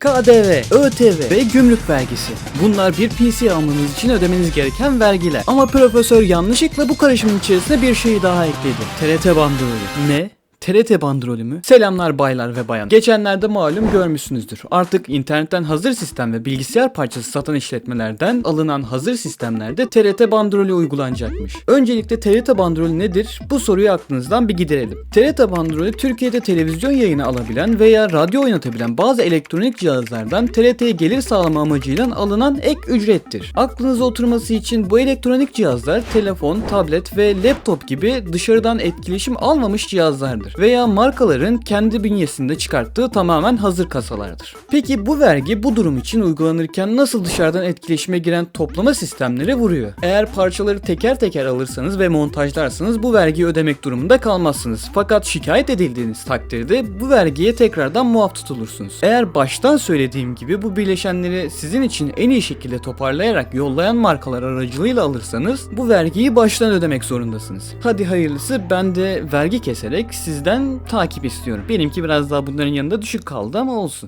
KDV, ÖTV ve gümrük vergisi. Bunlar bir PC almanız için ödemeniz gereken vergiler. Ama profesör yanlışlıkla bu karışımın içerisine bir şey daha ekledi. TRT bandrolü. Ne? TRT bandrolü mü? Selamlar baylar ve bayan. Geçenlerde malum görmüşsünüzdür. Artık internetten hazır sistem ve bilgisayar parçası satan işletmelerden alınan hazır sistemlerde TRT bandrolü uygulanacakmış. Öncelikle TRT bandrolü nedir? Bu soruyu aklınızdan bir giderelim. TRT bandrolü Türkiye'de televizyon yayını alabilen veya radyo oynatabilen bazı elektronik cihazlardan TRT'ye gelir sağlama amacıyla alınan ek ücrettir. Aklınıza oturması için bu elektronik cihazlar telefon, tablet ve laptop gibi dışarıdan etkileşim almamış cihazlardır veya markaların kendi bünyesinde çıkarttığı tamamen hazır kasalardır. Peki bu vergi bu durum için uygulanırken nasıl dışarıdan etkileşime giren toplama sistemleri vuruyor? Eğer parçaları teker teker alırsanız ve montajlarsanız bu vergiyi ödemek durumunda kalmazsınız. Fakat şikayet edildiğiniz takdirde bu vergiye tekrardan muaf tutulursunuz. Eğer baştan söylediğim gibi bu bileşenleri sizin için en iyi şekilde toparlayarak yollayan markalar aracılığıyla alırsanız bu vergiyi baştan ödemek zorundasınız. Hadi hayırlısı ben de vergi keserek sizden takip istiyorum. Benimki biraz daha bunların yanında düşük kaldı ama olsun.